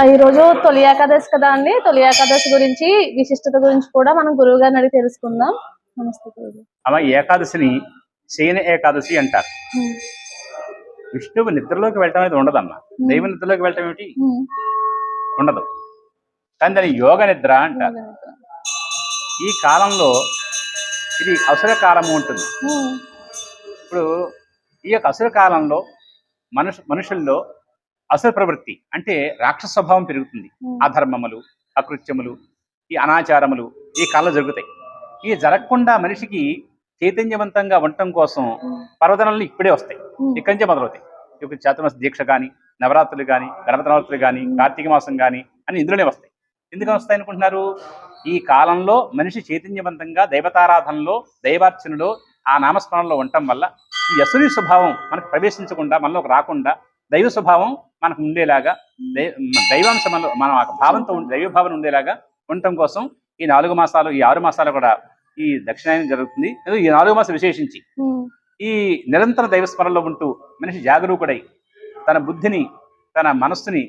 ఈ రోజు తొలి ఏకాదశి కదా అండి? తొలి ఏకాదశి గురించి విశిష్టత గురించి కూడా మనం గురువు గారిని అడిగి తెలుసుకుందాం. నమస్తే. అలా ఏకాదశిని శయన ఏకాదశి అంటారు. విష్ణువు నిద్రలోకి వెళ్ళటం అనేది ఉండదమ్మా. దైవ నిద్రలోకి వెళ్ళటం ఏమిటి? ఉండదు. కానీ దాని యోగ నిద్ర అంటారు. ఈ కాలంలో ఇది అవసర కాలము ఉంటుంది ఇప్పుడు ఈ యొక్క అసుర కాలంలో మనుషు మనుషుల్లో అసుర ప్రవృత్తి అంటే రాక్షస స్వభావం పెరుగుతుంది. అధర్మములు అకృత్యములు ఈ అనాచారములు ఈ కాలంలో జరుగుతాయి. ఇవి జరగకుండా మనిషికి చైతన్యవంతంగా ఉండటం కోసం పర్వదనలు ఇప్పుడే వస్తాయి. ఇక్కడి నుంచే మొదలవుతాయి. ఇప్పుడు చాతుర్మాస దీక్ష కానీ నవరాత్రులు కానీ గణపతి నవరాత్రులు కానీ కార్తీక మాసం కానీ అని ఇందులోనే వస్తాయి. ఎందుకు వస్తాయి అనుకుంటున్నారు? ఈ కాలంలో మనిషి చైతన్యవంతంగా దైవతారాధనలో దైవార్చనలో ఆ నామస్మరణలో ఉండటం వల్ల ఈ అసురి స్వభావం మనకు ప్రవేశించకుండా మనలోకి రాకుండా దైవ స్వభావం మనకు ఉండేలాగా దైవాంశ మనం ఆ భావంతో దైవ భావన ఉండేలాగా ఉండటం కోసం ఈ నాలుగు మాసాలు ఈ ఆరు మాసాలు కూడా ఈ దక్షిణాయనం జరుగుతుంది. ఈ నాలుగు మాసాలు విశేషించి ఈ నిరంతర దైవ స్మరణలో ఉంటూ మనిషి జాగరూకుడై తన బుద్ధిని తన మనస్సుని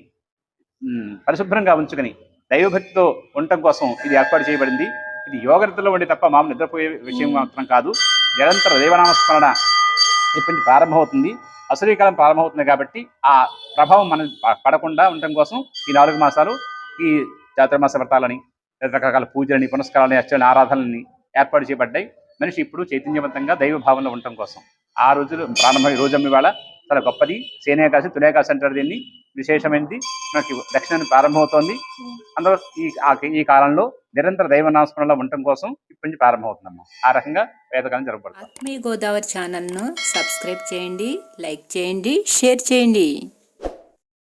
పరిశుభ్రంగా ఉంచుకొని దైవభక్తితో ఉండటం కోసం ఇది ఏర్పాటు చేయబడింది. ఇది యోగరితలో ఉండి తప్ప మామూలు నిద్రపోయే విషయం మాత్రం కాదు. నిరంతర దైవనామస్మరణ ఇప్పటి ప్రారంభమవుతుంది. అసూరీకాలం ప్రారంభమవుతుంది కాబట్టి ఆ ప్రభావం మనం పడకుండా ఉండటం కోసం ఈ నాలుగు మాసాలు ఈ చాతుర్మాస వ్రతాలని రకరకాల పూజలని పునస్కారాలని అర్చన ఆరాధనలని ఏర్పాటు చేయబడ్డాయి. మనిషి ఇప్పుడు చైతన్యవంతంగా దైవ భావంలో ఉండటం కోసం. ఆ రోజులు ప్రారంభం ఈ రోజు ఇవాళ చాలా గొప్పది. సేనేకాశి తులేకాశి అంటారు దీన్ని. విశేషమైనది. మనకి దక్షిణాన్ని ప్రారంభమవుతోంది. అందులో ఈ ఈ కాలంలో నిరంతర దైవ నామస్మరణలో ఉండటం కోసం ఇప్పటి నుంచి ప్రారంభమవుతుందమ్మా. ఆ రకంగా వేదకాలం జరగబడుతుంది ఆత్మీయ గోదావరి ఛానల్ను సబ్స్క్రైబ్ చేయండి లైక్ చేయండి షేర్ చేయండి.